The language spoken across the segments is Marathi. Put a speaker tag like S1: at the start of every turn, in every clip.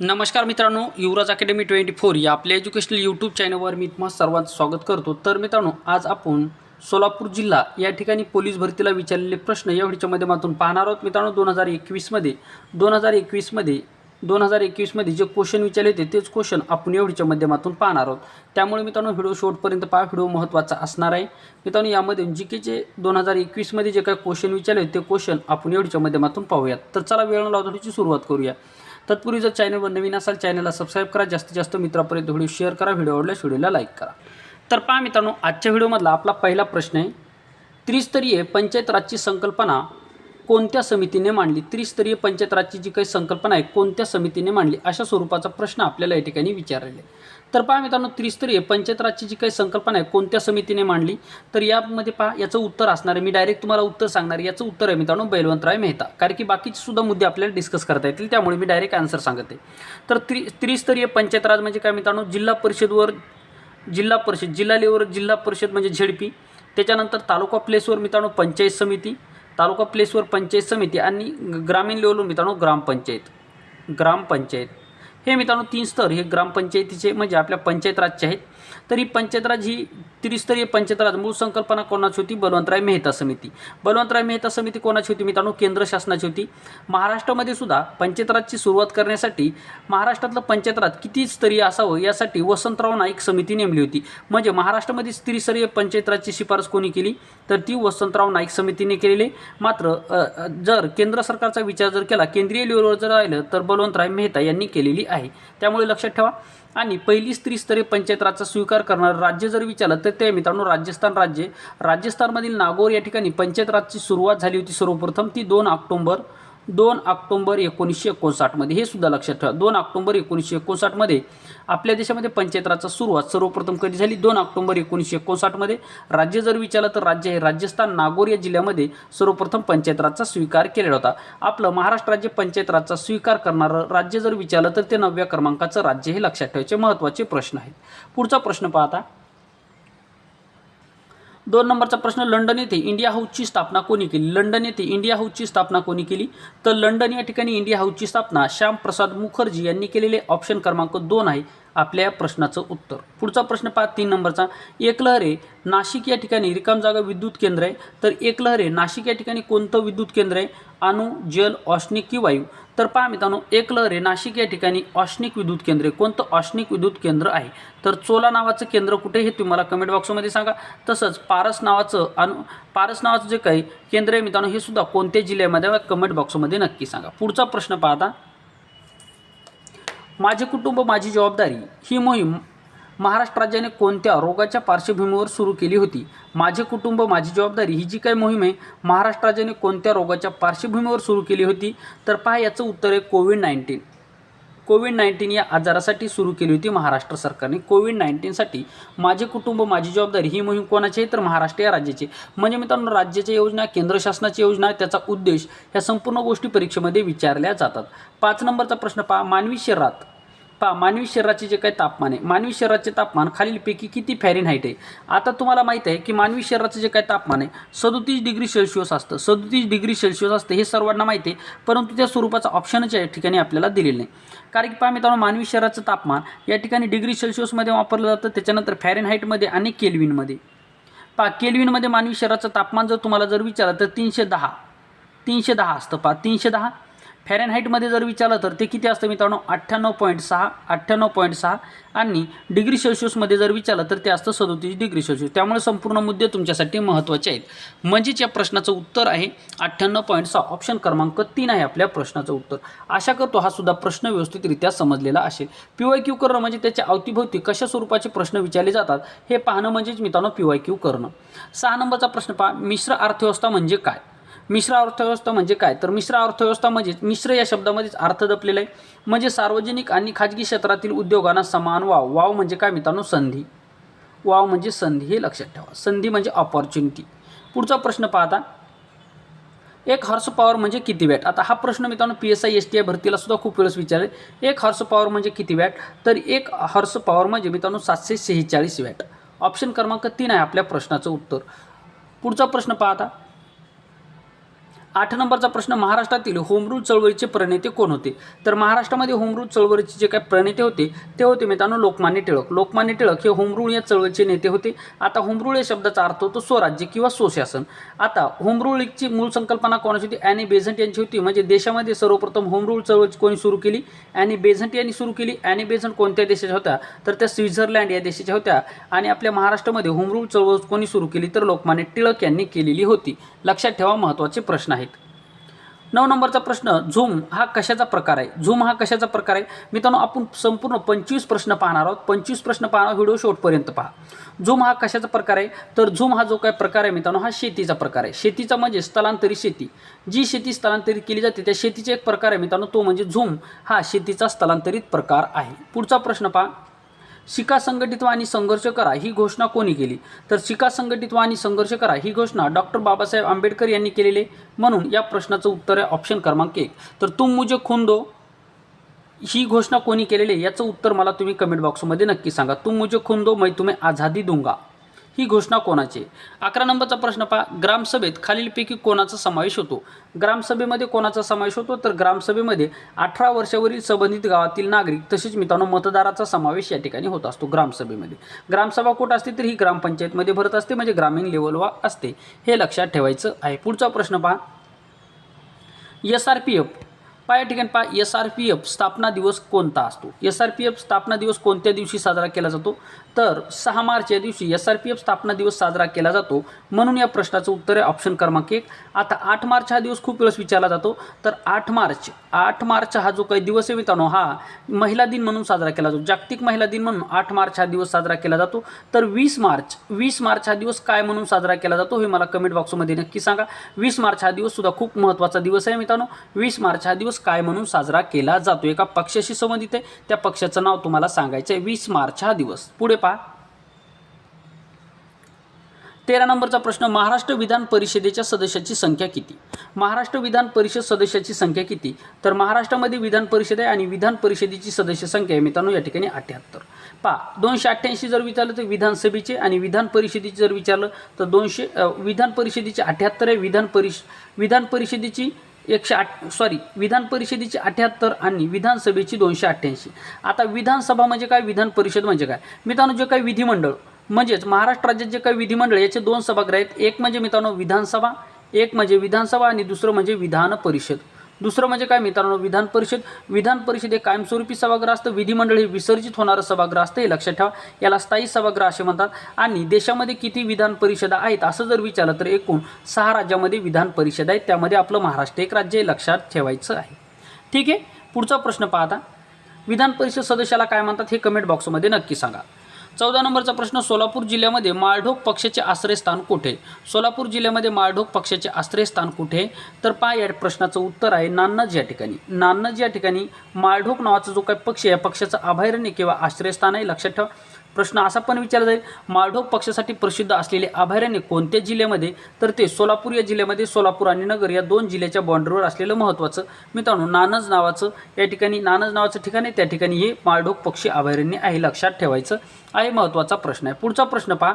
S1: नमस्कार मित्रांनो युवराज अकॅडमी ट्वेंटी फोर या आपल्या एज्युकेशनल यूट्यूब चॅनलवर मी तुम्हा सर्वांचं स्वागत करतो. तर मित्रांनो आज आपण सोलापूर जिल्हा या ठिकाणी पोलीस भरतीला विचारलेले प्रश्न या व्हिडिओच्या माध्यमातून पाहणार आहोत. मित्रांनो दोन हजार एकवीसमध्ये दोन हजार एकवीसमध्ये दोन हजार एकवीसमध्ये जे क्वेश्चन विचारले होते तेच क्वेश्चन आपण या व्हिडिओच्या माध्यमातून पाहणार आहोत. त्यामुळे मित्रांनो व्हिडिओ शेवटपर्यंत पहा. व्हिडिओ महत्त्वाचा असणार आहे. मित्रांनो यामध्ये जी के जे दोन हजार एकवीसमध्ये जे काही क्वेश्चन विचारले होते ते क्वेश्चन आपण या व्हिडिओच्या माध्यमातून पाहूयात. तर चला वेळ न सुरुवात करूया. तत्पूर्वी जर चॅनलवर नवीन असाल चॅनलला सबस्क्राईब करा. जास्तीत जास्त मित्रापर्यंत व्हिडिओ शेअर करा. व्हिडिओ आवडल्यास व्हिडिओला लाईक करा. तर पहा मित्रांनो आजच्या व्हिडिओमधला आपला पहिला प्रश्न आहे त्रिस्तरीय पंचायत राजची संकल्पना कोणत्या समितीने मांडली? त्रिस्तरीय पंचायत राजची जी काही संकल्पना आहे कोणत्या समितीने मांडली? अशा स्वरूपाचा प्रश्न आपल्याला या ठिकाणी विचारलेला आहे. तर पहा मित्रांनो त्रिस्तरीय पंचायत राजची जी काही संकल्पना आहे कोणत्या समितीने मांडली? तर यामध्ये पहा याचं उत्तर असणार आहे. मी डायरेक्ट तुम्हाला उत्तर सांगणार याचं उत्तर आहे मित्रांनो बैलवंतराय मेहता. कारण की बाकीचे सुद्धा मुद्दे आपल्याला डिस्कस करता येतील त्यामुळे मी डायरेक्ट आन्सर सांगते तर त्रि त्रिस्तरीय पंचायत राज म्हणजे काय मित्रांनो? जिल्हा परिषदवर जिल्हा परिषद जिल्हा लेवलवर जिल्हा परिषद म्हणजे झेडपी. त्याच्यानंतर तालुका प्लेसवर मित्रांनो पंचायत समिती तालुका प्लेसवर पंचायत समिती आणि ग्रामीण लेवलवर मित्रांनो ग्रामपंचायत. ग्रामपंचायत. हे मित्रांनो तीन स्तर हे ग्रामपंचायतीचे म्हणजे आपल्या पंचायत राजचे आहेत. तर ही ही त्रिस्तरीय पंचायत मूळ संकल्पना कोणाची होती? बलवंतराय मेहता समिती. बलवंतराय मेहता समिती कोणाची होती मित्रांनो? केंद्र शासनाची होती. महाराष्ट्रामध्ये सुद्धा पंचायतराजची सुरुवात करण्यासाठी महाराष्ट्रातलं पंचायत किती स्तरीय असावं यासाठी वसंतराव नाईक समिती नेमली होती. म्हणजे महाराष्ट्रामध्ये त्रिस्तरीय पंचायतराजची शिफारस कोणी केली? तर ती वसंतराव नाईक समितीने केलेली. मात्र जर केंद्र सरकारचा विचार जर केला केंद्रीय लेवलवर जर राहिलं तर बलवंतराय मेहता यांनी केलेली आहे. त्यामुळे लक्षात ठेवा. आणि पहिली त्रिस्तरीय पंचायत राजचा स्वीकार करणारं राज्य जर विचारलं तर ते मित्रांनो राजस्थान राज्य. राजस्थानमधील नागौर या ठिकाणी पंचायत राजची सुरुवात झाली होती सर्वप्रथम ती दोन ऑक्टोंबर. दोन ऑक्टोंबर एकोणीसशे एकोणसाठमध्ये हे सुद्धा लक्षात ठेवा. दोन ऑक्टोंबर एकोणीसशे एकोणसाठमध्ये आपल्या देशामध्ये पंचायतराजचा सुरुवात सर्वप्रथम कधी झाली? दोन ऑक्टोंबर एकोणीसशे एकोणसाठमध्ये राज्य जर विचारलं तर राज्य हे राजस्थान नागोर या जिल्ह्यामध्ये सर्वप्रथम पंचायत राजचा स्वीकार केलेला होता. आपलं महाराष्ट्र राज्य पंचायत राजचा स्वीकार करणारं राज्य जर विचारलं तर ते नवव्या क्रमांकाचं राज्य हे लक्षात ठेवायचे महत्त्वाचे प्रश्न आहेत. पुढचा प्रश्न पाहता. दोन नंबरचा प्रश्न लंडन येथे इंडिया हाऊसची स्थापना कोणी केली? लंडन येथे इंडिया हाऊसची स्थापना कोणी केली? तर लंडन या ठिकाणी इंडिया हाऊसची स्थापना श्यामप्रसाद मुखर्जी यांनी केलेले ऑप्शन क्रमांक दोन आहे. आपल्या प्रश्नाचं उत्तर. पुढचा प्रश्न पहा तीन नंबरचा. एकलहरे नाशिक या ठिकाणी रिकाम जागा विद्युत केंद्र आहे. तर एकलहरे नाशिक या ठिकाणी कोणतं विद्युत केंद्र आहे? अणु जल औष्णिक की वायू? तर पहा मित्रांनो एकलहरे नाशिक या ठिकाणी औष्णिक विद्युत केंद्र आहे. कोणतं औष्णिक विद्युत केंद्र आहे? तर चोला नावाचं केंद्र कुठे हे तुम्हाला कमेंट बॉक्समध्ये सांगा. तसंच पारस नावाचं अनु पारस नावाचं जे काही केंद्र आहे मित्रांनो हे सुद्धा कोणत्या जिल्ह्यामध्ये कमेंट बॉक्समध्ये नक्की सांगा. पुढचा प्रश्न पाहता माझे कुटुंब माझी जबाबदारी ही मोहीम महाराष्ट्र राज्याने कोणत्या रोगाच्या पार्श्वभूमीवर सुरू केली होती? माझे कुटुंब माझी जबाबदारी ही जी काही मोहीम आहे महाराष्ट्र राज्याने कोणत्या रोगाच्या पार्श्वभूमीवर सुरू केली होती? तर पहा याचं उत्तर आहे कोविड नाईन्टीन. कोविड नाईन्टीन या आजारासाठी सुरू केली होती महाराष्ट्र सरकारने. कोविड नाईन्टीनसाठी माझे कुटुंब माझी जबाबदारी ही मोहीम कोणाची आहे? तर महाराष्ट्र या राज्याची म्हणजे मित्रांनो राज्याच्या योजना केंद्र शासनाची योजना त्याचा उद्देश ह्या संपूर्ण गोष्टी परीक्षेमध्ये विचारल्या जातात. पाच नंबरचा प्रश्न पहा. मानवी शरीरात पहा मानवी शरीराचे जे काही तापमान आहे मानवी शरीराचे तापमान खालीलपैकी किती फॅरेनहाईट आहे? आता तुम्हाला माहीत आहे की मानवी शरीराचं जे काही तापमान आहे सदोतीस डिग्री सेल्सिअस असतं. सदोतीस डिग्री सेल्सिअस असतं हे सर्वांना माहिती आहे परंतु त्या स्वरूपाचा ऑप्शनच या ठिकाणी आपल्याला दिलेलं नाही. कारण की पहा मित्रांनो मानवी शरीराचं तापमान या ठिकाणी डिग्री सेल्सिअसमध्ये वापरलं जातं त्याच्यानंतर फॅरेनहाईटमध्ये आणि केल्विनमध्ये पहा केल्विनमध्ये मानवी शरीराचं तापमान जर तुम्हाला जर विचारलं तर तीनशे दहा तीनशे दहा असतं. पहा तीनशे दहा फॅरेनहाईटमध्ये जर विचारलं तर ते किती असतं मित्रांनो? अठ्ठ्याण्णव पॉईंट सहा अठ्ठ्याण्णव पॉईंट सहा आणि डिग्री सेल्शियसमध्ये जर विचारलं तर ते असतं सदोतीस डिग्री सेल्शियस त्यामुळे संपूर्ण मुद्दे तुमच्यासाठी महत्त्वाचे आहेत. म्हणजेच या प्रश्नाचं उत्तर आहे अठ्ठ्याण्णव पॉईंट सहा. ऑप्शन क्रमांक तीन आहे आपल्या प्रश्नाचं उत्तर. आशा करतो हा सुद्धा प्रश्न व्यवस्थितरित्या समजलेला असेल. पी वाय क्यू करणं म्हणजे त्याच्या अवतीभोवती कशा स्वरूपाचे प्रश्न विचारले जातात हे पाहणं म्हणजेच मित्रांनो पी वाय क्यू करणं. सहा नंबरचा प्रश्न पहा. मिश्र अर्थव्यवस्था म्हणजे काय? मिश्र अर्थव्यवस्था म्हणजे काय? तर मिश्र अर्थव्यवस्था म्हणजे मिश्र या शब्दामध्येच अर्थ जपलेला आहे म्हणजे सार्वजनिक आणि खाजगी क्षेत्रातील उद्योगांना समान वाव. वाव म्हणजे काय मित्रांनो? संधी. वाव म्हणजे संधी हे लक्षात ठेवा. संधी म्हणजे ऑपॉर्च्युनिटी पुढचा प्रश्न पाहता. एक हॉर्स पॉवर म्हणजे किती वॅट आता हा प्रश्न मित्रांनो P S I S T I भरतीला सुद्धा खूप वेळेस विचारले. एक हॉर्स पॉवर म्हणजे किती वॅट तर एक हॉर्स पॉवर म्हणजे मित्रांनो सातशे शेहेचाळीस वॅट ऑप्शन क्रमांक तीन आहे आपल्या प्रश्नाचं उत्तर. पुढचा प्रश्न पाहता. आठ नंबरचा प्रश्न महाराष्ट्रातील होमरूल चळवळीचे प्रणेते कोण होते? तर महाराष्ट्रामध्ये होमरूल चळवळीचे जे काही प्रणेते होते ते होते मित्रांनो लोकमान्य टिळक. लोकमान्य टिळक हे होमरूळ या चळवळीचे नेते होते. आता होमरूळ या शब्दाचा अर्थ होतो स्वराज्य किंवा स्वशासन आता होमरूळची मूळ संकल्पना कोणाची होती? ॲनी बेझंट यांची होती. म्हणजे देशामध्ये सर्वप्रथम होमरूळ चळवळ कोणी सुरू केली? ॲनी बेझंट यांनी सुरू केली. ॲनी बेझंट कोणत्या देशाच्या होत्या? तर त्या स्वित्झर्लंड या देशाच्या होत्या. आणि आपल्या महाराष्ट्रामध्ये होमरूळ चळवळ कोणी सुरू केली? तर लोकमान्य टिळक यांनी केलेली होती. लक्षात ठेवा महत्त्वाचे प्रश्न आहे नऊ नंबरचा प्रश्न झूम हा कशाचा प्रकार आहे? झूम हा कशाचा प्रकार आहे? मित्रांनो आपण संपूर्ण पंचवीस प्रश्न पाहणार आहोत. पंचवीस प्रश्न पाहणार व्हिडिओ शेवटपर्यंत पहा. झूम हा कशाचा प्रकार आहे? तर झूम हा जो काय प्रकार आहे मित्रांनो हा शेतीचा प्रकार आहे. शेतीचा म्हणजे स्थलांतरित शेती. जी शेती स्थलांतरित केली जाते त्या शेतीचा एक प्रकार आहे मित्रांनो तो म्हणजे झूम हा शेतीचा स्थलांतरित प्रकार आहे. पुढचा प्रश्न पहा. शिका संघटित आणि संघर्ष करा ही घोषणा कोणी केली? तर शिका संघटित आणि संघर्ष करा ही घोषणा डॉक्टर बाबासाहेब आंबेडकर यांनी केलेली. म्हणून या प्रश्नाचं उत्तर आहे ऑप्शन क्रमांक एक. तर तुम मुझे खून दो. ही घोषणा कोणी केलेली आहे? याचं उत्तर मला तुम्ही कमेंट बॉक्समध्ये नक्की सांगा. तुम मुझे खून दो मैं तुम्हें आझादी दूंगा. ही घोषणा कोणाची? आहे? अकरा नंबरचा प्रश्न पहा. ग्रामसभेत खालीलपैकी कोणाचा समावेश होतो? ग्रामसभेमध्ये कोणाचा समावेश होतो? तर ग्रामसभेमध्ये अठरा वर्षावरील संबंधित गावातील नागरिक तसेच मित्रांनो मतदाराचा समावेश या ठिकाणी होत असतो ग्रामसभेमध्ये. ग्रामसभा कुठं असते? तर ही ग्रामपंचायतमध्ये भरत असते. म्हणजे ग्रामीण लेवलवर असते. हे लक्षात ठेवायचं आहे. पुढचा प्रश्न पहा. एस आर पी एफ पहा या ठिकाणी पहा. एस आर पी एफ स्थापना दिवस कोणता असतो? एस आर पी एफ स्थापना दिवस कोणत्या दिवशी साजरा केला जातो? तर सहा मार्च या दिवशी एस आर पी एफ स्थापना दिवस साजरा केला जातो. म्हणून या प्रश्नाचं उत्तर आहे ऑप्शन क्रमांक एक. आता आठ मार्च हा दिवस खूप वेळेस विचारला जातो. तर आठ मार्च आठ मार्च हा जो काही दिवस आहे मित्रांनो हा महिला दिन म्हणून साजरा केला जातो. जागतिक महिला दिन म्हणून आठ मार्च हा दिवस साजरा केला जातो. तर वीस मार्च वीस मार्च हा दिवस काय म्हणून साजरा केला जातो हे मला कमेंट बॉक्समध्ये नक्की सांगा. वीस मार्च हा दिवस सुद्धा खूप महत्त्वाचा दिवस आहे मित्रांनो. वीस मार्च हा दिवस काय म्हणून साजरा केला जातो? एका पक्षाशी संबंधित आहे. त्या पक्षाचं नाव तुम्हाला सांगायचं आहे वीस मार्च हा दिवस. पुढे पहा तेरा नंबरचा प्रश्न महाराष्ट्र विधान परिषदेच्या सदस्याची संख्या किती? महाराष्ट्र विधान परिषद सदस्याची संख्या किती? तर महाराष्ट्रामध्ये विधान परिषद आहे आणि विधान परिषदेची सदस्य संख्या आहे मित्रांनो या ठिकाणी अठ्ठ्याहत्तर पहा दोनशे अठ्ठ्याऐंशी जर विचारलं तर विधानसभेचे आणि विधान परिषदेचे जर विचारलं तर दोनशे विधान परिषदेचे अठ्ठ्याहत्तर आहे. विधान परिष विधान परिषदेची एकशे आठ सॉरी विधान परिषदेची अठ्ठ्याहत्तर आणि विधानसभेची दोनशे अठ्ठ्याऐंशी. आता विधानसभा म्हणजे काय? विधान परिषद म्हणजे काय? मित्रांनो जे काही विधिमंडळ म्हणजेच महाराष्ट्र राज्यात जे काही विधिमंडळ याचे दोन सभागृह आहेत. एक म्हणजे मित्रांनो विधानसभा एक म्हणजे विधानसभा आणि दुसरं म्हणजे विधान परिषद. दुसरं म्हणजे काय मित्रांनो विधान परिषद विधान परिषद हे कायमस्वरूपी सभागृह असतं विधिमंडळ हे विसर्जित होणारं सभागृह असतं हे लक्षात ठेवा. याला स्थायी सभागृह असे म्हणतात. आणि देशामध्ये किती विधान परिषदा आहेत असं जर विचारलं तर एकूण सहा राज्यामध्ये विधान परिषद आहेत. त्यामध्ये आपलं महाराष्ट्र एक राज्य हे लक्षात ठेवायचं आहे. ठीक आहे? पुढचा प्रश्न पाहता. विधान परिषद सदस्याला काय म्हणतात हे कमेंट बॉक्समध्ये नक्की सांगा. चौदा नंबरचा प्रश्न सोलापूर जिल्ह्यामध्ये माळढोक पक्षाचे आश्रयस्थान कुठे? सोलापूर जिल्ह्यामध्ये माळढोक पक्षाचे आश्रयस्थान कुठे? तर पहा या प्रश्नाचं उत्तर आहे नान्नज या ठिकाणी. नान्नज या ठिकाणी माळढोक नावाचा जो काही पक्ष आहे या पक्षाचं अभयारण्य किंवा आश्रयस्थान आहे लक्षात ठेवा. प्रश्न असा पण विचारला जाईल माळढोक पक्षासाठी प्रसिद्ध असलेले अभयारण्य कोणत्या जिल्ह्यामध्ये? तर ते सोलापूर या जिल्ह्यामध्ये सोलापूर आणि नगर या दोन जिल्ह्याच्या बॉर्डरवर असलेलं महत्त्वाचं. मित्रांनो नानज नावाचं या ठिकाणी नानज नावाचं ठिकाण आहे त्या ठिकाणी हे माळढोक पक्षी अभयारण्य आहे लक्षात ठेवायचं आहे महत्त्वाचा प्रश्न आहे. पुढचा प्रश्न पहा.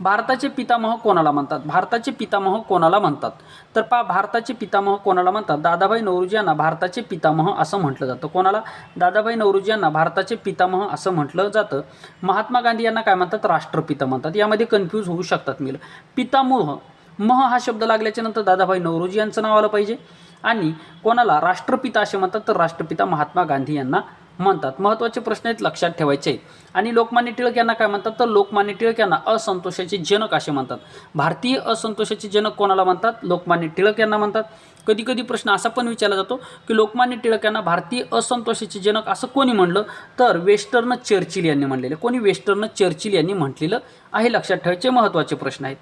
S1: भारताचे पितामह कोणाला म्हणतात? भारताचे पितामह कोणाला म्हणतात? तर पा भारताचे पितामह कोणाला म्हणतात? दादाभाई नौरोजी यांना भारताचे पितामह असं म्हटलं जातं. कोणाला? दादाभाई नौरोजी यांना भारताचे पितामह असं म्हटलं जातं. महात्मा गांधी यांना काय म्हणतात? राष्ट्रपिता म्हणतात. यामध्ये कन्फ्यूज होऊ शकतात मी पितामह मह हा शब्द लागल्याच्या नंतर दादाभाई नौरोजी यांचं नाव आलं पाहिजे. आणि कोणाला? राष्ट्रपिता असे म्हणतात. तर राष्ट्रपिता महात्मा गांधी यांना म्हणतात. महत्त्वाचे प्रश्न आहेत लक्षात ठेवायचे आणि लोकमान्य टिळक यांना काय म्हणतात? तर लोकमान्य टिळक यांना असंतोषाचे जनक असे म्हणतात. भारतीय असंतोषाचे जनक कोणाला म्हणतात? लोकमान्य टिळक यांना म्हणतात. कधी कधी प्रश्न असा पण विचारला जातो की लोकमान्य टिळक यांना भारतीय असंतोषाचे जनक असं कोणी म्हणलं? तर वेस्टर्न चर्चिल यांनी म्हणलेलं. कोणी वेस्टर्न चर्चिल यांनी म्हटलेलं आहे. लक्षात ठेवायचे महत्त्वाचे प्रश्न आहेत.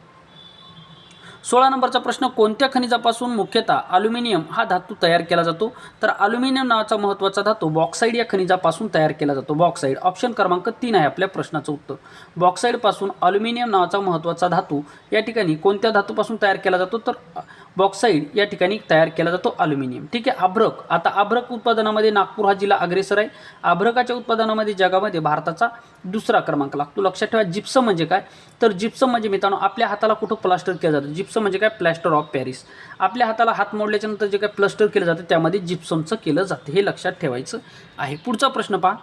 S1: सोळा नंबरचा प्रश्न कोणत्या खनिजापासून मुख्यतः अल्युमिनियम हा धातू तयार केला जातो? तर अल्युमिनियम नावाचा महत्त्वाचा धातू बॉक्साईड या खनिजापासून तयार केला जातो. बॉक्साईड ऑप्शन क्रमांक तीन आहे आपल्या प्रश्नाचं उत्तर. बॉक्साईडपासून अल्युमिनियम नावाचा महत्त्वाचा धातू या ठिकाणी कोणत्या धातूपासून तयार केला जातो? तर बॉक्साईड या ठिकाणी तयार केला जातो अल्युमिनियम. ठीक आहे अभ्रक आता अभ्रक उत्पादनामध्ये नागपूर हा जिल्हा अग्रेसर आहे. अभ्रकाच्या उत्पादनामध्ये जगामध्ये भारताचा दुसरा क्रमांक लागतो. लक्षात ठेवा जिप्सम म्हणजे काय? तर जिप्सम म्हणजे मित्रांनो आपल्या हाताला कुठं प्लास्टर केलं जातं? जिप्सम म्हणजे काय? Plaster of Paris. आपल्या हाताला हात मोडल्याच्यानंतर जे काय प्लास्टर केलं जातं त्यामध्ये जिप्समचं केलं जातं. हे लक्षात ठेवायचं आहे. पुढचा प्रश्न पहा.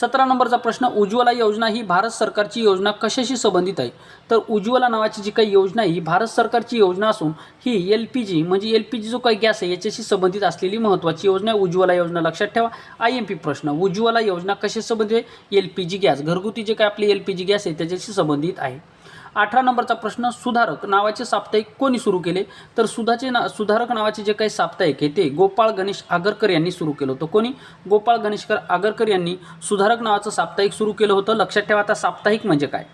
S1: सतरा नंबरचा प्रश्न उज्ज्वला योजना ही भारत सरकारची योजना कशाशी संबंधित आहे? तर उज्ज्वला नावाची जी काही योजना आहे ही भारत सरकारची योजना असून ही एल पी जी म्हणजे एल पी जी जो काही गॅस आहे याच्याशी संबंधित असलेली महत्त्वाची योजना आहे. उज्ज्वला योजना लक्षात ठेवा. आय एम पी प्रश्न उज्ज्वला योजना कशाशी संबंधित आहे? एल पी जी गॅस घरगुती जे काही आपली एल पी जी गॅस आहे त्याच्याशी संबंधित आहे. अठरा नंबरचा प्रश्न सुधारक नावाचे साप्ताहिक कोणी सुरू केले? तर सुधाचे ना सुधारक नावाचे जे काही साप्ताहिक आहे ते गोपाळ गणेश आगरकर यांनी सुरू केलं होतं. कोणी? गोपाळ गणेशकर आगरकर यांनी सुधारक नावाचं साप्ताहिक सुरू केलं होतं. लक्षात ठेवा आता साप्ताहिक म्हणजे काय?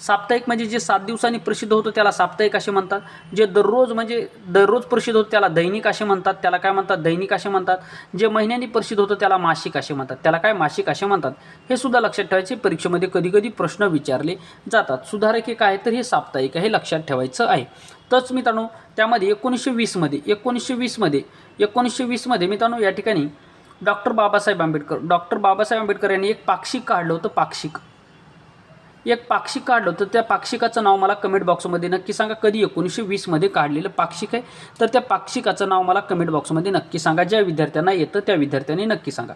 S1: साप्ताहिक म्हणजे जे सात दिवसांनी प्रसिद्ध होतं त्याला साप्ताहिक असे म्हणतात. जे दररोज म्हणजे दररोज प्रसिद्ध होतं त्याला दैनिक असे म्हणतात. त्याला काय म्हणतात? दैनिक असे म्हणतात. जे महिन्यांनी प्रसिद्ध होतं त्याला मासिक असे म्हणतात. त्याला काय मासिक असे म्हणतात? हे सुद्धा लक्षात ठेवायचे. परीक्षेमध्ये कधी कधी प्रश्न विचारले जातात. सुधारक हे काय? तर हे साप्ताहिक हे लक्षात ठेवायचं आहे. तच मित्रांनो त्यामध्ये एकोणीसशे वीसमध्ये एकोणीसशे वीसमध्ये एकोणीसशे वीसमध्ये मित्रांनो या ठिकाणी डॉक्टर बाबासाहेब आंबेडकर डॉक्टर बाबासाहेब आंबेडकर यांनी एक पाक्षिक काढलं होतं पाक्षिक. एक पाक्षिक काढलं तर त्या पाक्षिकाचं नाव मला कमेंट बॉक्समध्ये नक्की सांगा. कधी एकोणीसशे वीसमध्ये काढलेलं पाक्षिक आहे? तर त्या पाक्षिकाचं नाव मला कमेंट बॉक्समध्ये नक्की सांगा. ज्या विद्यार्थ्यांना येतं त्या विद्यार्थ्यांनी नक्की सांगा.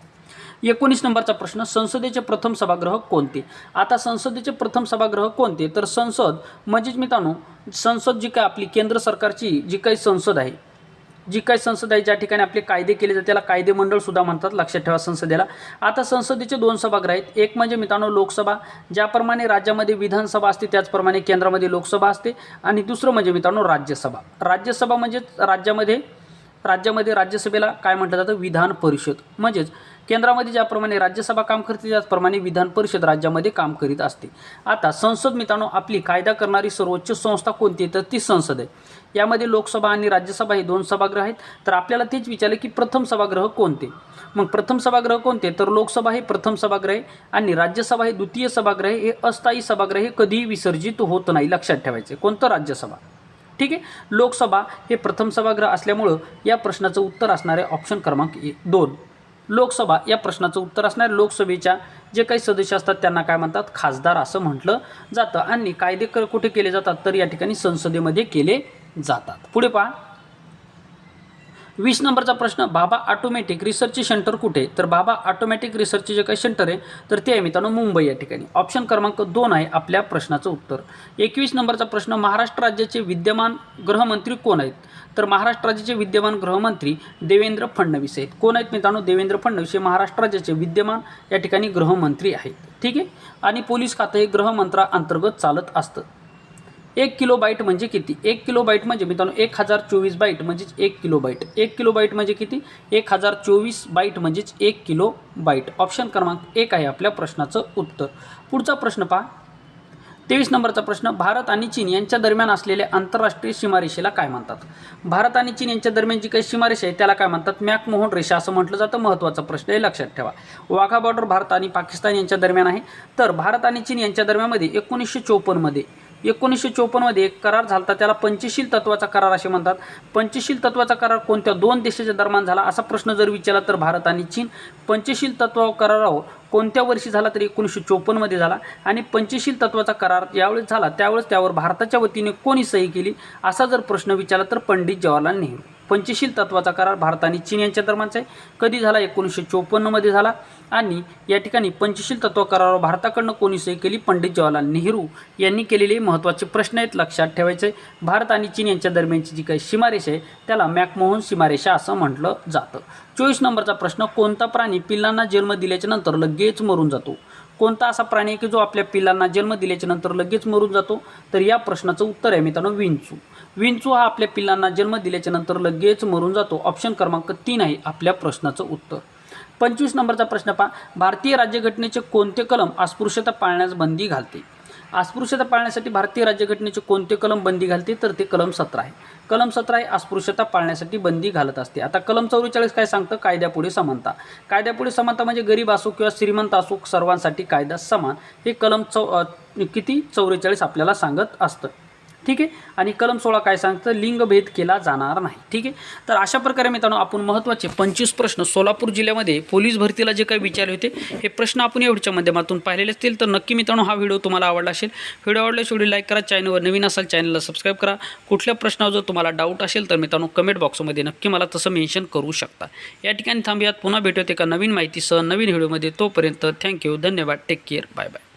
S1: एकोणीस नंबरचा प्रश्न संसदेचे प्रथम सभागृह कोणते? आता संसदेचे प्रथम सभागृह कोणते? तर संसद म्हणजेच मित्रांनो संसद जी काय आपली केंद्र सरकारची जी काही संसद आहे जी काही संसद आहे ज्या ठिकाणी आपले कायदे केले जाते त्याला कायदे सुद्धा म्हणतात लक्षात ठेवा संसदेला. आता संसदेचे दोन सभागृह आहेत. एक म्हणजे मित्रांनो लोकसभा ज्याप्रमाणे राज्यामध्ये विधानसभा असते त्याचप्रमाणे केंद्रामध्ये लोकसभा असते. आणि दुसरं म्हणजे मित्रांनो राज्यसभा. राज्यसभा म्हणजे राज्यामध्ये राज्यामध्ये राज्यसभेला काय म्हटलं जातं? विधान परिषद. म्हणजेच केंद्रामध्ये ज्याप्रमाणे राज्यसभा काम करते त्याचप्रमाणे विधान परिषद राज्यामध्ये काम करीत असते. आता संसद मित्रांनो आपली कायदा करणारी सर्वोच्च संस्था कोणती आहे? तर ती संसद आहे. यामध्ये लोकसभा आणि राज्यसभा हे दोन सभागृह आहेत. तर आपल्याला तेच विचारले की प्रथम सभागृह कोणते? मग प्रथम सभागृह कोणते? तर लोकसभा हे प्रथम सभागृह आणि राज्यसभा हे द्वितीय सभागृह हे अस्थायी सभागृह हे कधीही विसर्जित होत नाही लक्षात ठेवायचे कोणतं राज्यसभा? ठीक आहे? लोकसभा हे प्रथम सभागृह असल्यामुळं या प्रश्नाचं उत्तर असणारे ऑप्शन क्रमांक दोन. लोकसभा या प्रश्नाचं उत्तर असणार. लोकसभेच्या जे काही सदस्य असतात त्यांना काय म्हणतात? खासदार असं म्हटलं जातं. आणि कायदे कुठे केले जातात? तर या ठिकाणी संसदेमध्ये केले जातात. पुढे पहा. वीस नंबरचा प्रश्न बाबा ऑटोमॅटिक रिसर्चचे सेंटर कुठे? आहे? तर बाबा ऑटोमॅटिक रिसर्चचे जे काही सेंटर आहे तर ते आहे मित्रांनो मुंबई या ठिकाणी. ऑप्शन क्रमांक दोन आहे आपल्या प्रश्नाचं उत्तर. एकवीस नंबरचा प्रश्न महाराष्ट्र राज्याचे विद्यमान गृहमंत्री कोण आहेत? तर महाराष्ट्र राज्याचे विद्यमान गृहमंत्री देवेंद्र फडणवीस आहेत. कोण आहेत मित्रांनो? देवेंद्र फडणवीस हे महाराष्ट्र राज्याचे विद्यमान या ठिकाणी गृहमंत्री आहेत. ठीक आहे? आणि पोलीस खातं हे गृहमंत्राअंतर्गत चालत असतं. एक किलो बाईट म्हणजे किती? एक किलो बाईट म्हणजे मित्रांनो एक हजार चोवीस बाईट म्हणजेच एक किलो बाईट एक किलो बाईट म्हणजे किती? एक हजार चोवीस बाईट म्हणजेच एक किलो बाईट ऑप्शन क्रमांक एक आहे आपल्या प्रश्नाचं उत्तर. पुढचा प्रश्न पहा. तेवीस नंबरचा प्रश्न भारत आणि चीन यांच्या दरम्यान असलेल्या आंतरराष्ट्रीय सीमारेषेला काय म्हणतात? भारत आणि चीन यांच्या दरम्यान जी काही सीमारेषा आहे त्याला काय म्हणतात? मॅकमोहन रेषा असं म्हटलं जातं. महत्त्वाचा प्रश्न आहे लक्षात ठेवा. वाघा बॉर्डर भारत आणि पाकिस्तान यांच्या दरम्यान आहे. तर भारत आणि चीन यांच्या दरम्यानमध्ये एकोणीसशे चोपन्नमध्ये एकोणीसशे चोपन्नमध्ये एक करार झाला होता, त्याला पंचशील तत्वाचा करार असे म्हणतात. पंचशील तत्वाचा करार कोणत्या दोन देशाच्या दरम्यान झाला? असा प्रश्न जर विचारला तर भारत आणि चीन. पंचशील तत्व करारावर कोणत्या वर्षी झाला तर एकोणीसशे चोपन्नमध्ये झाला? आणि पंचशील तत्वाचा करार यावेळेस झाला त्यावेळेस त्यावर भारताच्या वतीने कोणी सही केली? असा जर प्रश्न विचारला तर पंडित जवाहरलाल नेहरू. पंचशील तत्वाचा करार भारत आणि चीन यांच्या दरम्यानचा आहे. कधी झाला? एकोणीसशे चोपन्नमध्ये झाला. आणि या ठिकाणी पंचशील तत्व करारावर भारताकडनं कोणी सही केली? पंडित जवाहरलाल नेहरू यांनी केलेले महत्त्वाचे प्रश्न आहेत. लक्षात ठेवायचे भारत आणि चीन यांच्या दरम्यानची जी काही सीमारेषा आहे त्याला मॅकमोहन सीमारेषा असं म्हटलं जातं. चोवीस नंबरचा प्रश्न कोणता प्राणी पिल्लांना जन्म दिल्याच्या नंतर लगेच मरून जातो? कोणता असा प्राणी आहे की जो आपल्या पिल्लांना जन्म दिल्याच्या नंतर लगेच मरून जातो? तर या प्रश्नाचं उत्तर आहे मित्रांनो विंचू. विंचू हा आपल्या पिल्लांना जन्म दिल्याच्या नंतर लगेच मरून जातो. ऑप्शन क्रमांक तीन आहे आपल्या प्रश्नाचं उत्तर. पंचवीस नंबरचा प्रश्न पहा. भारतीय राज्यघटनेचे कोणते कलम अस्पृश्यता पाळण्यास बंदी घालते? अस्पृश्यता पाळण्यासाठी भारतीय राज्यघटनेचे कोणते कलम बंदी घालते? तर ते कलम सतरा आहे. कलम सतरा हे अस्पृश्यता पाळण्यासाठी बंदी घालत असते. आता कलम चौवेचाळीस काय सांगतं? कायद्यापुढे समानता. कायद्यापुढे समानता म्हणजे गरीब असो किंवा श्रीमंत असो सर्वांसाठी कायदा समान. हे कलम चौ किती? चौवेचाळीस आपल्याला सांगत असतं. ठीक आहे? आणि कलम सोळा काय सांगतं? लिंगभेद केला जाणार नाही. ठीक आहे? तर अशा प्रकारे मित्रांनो आपण महत्त्वाचे पंचवीस प्रश्न सोलापूर जिल्ह्यामध्ये पोलीस भरतीला जे काही विचारले होते हे प्रश्न आपण एवढच्या माध्यमातून पाहिलेले असतील. तर नक्की मित्रांनो हा व्हिडिओ तुम्हाला आवडला असेल. व्हिडिओ आवडल्यास व्हिडिओ लाईक करा चॅनलवर नवीन असाल चॅनलला सबस्क्राईब करा. कुठल्या प्रश्नावर जर तुम्हाला डाऊट असेल तर मित्रांनो कमेंट बॉक्समध्ये नक्की मला तसं मेन्शन करू शकता. या ठिकाणी थांबूयात. पुन्हा भेटूयात एका नवीन माहितीसह नवीन व्हिडिओमध्ये. तोपर्यंत थँक्यू धन्यवाद. Take care bye bye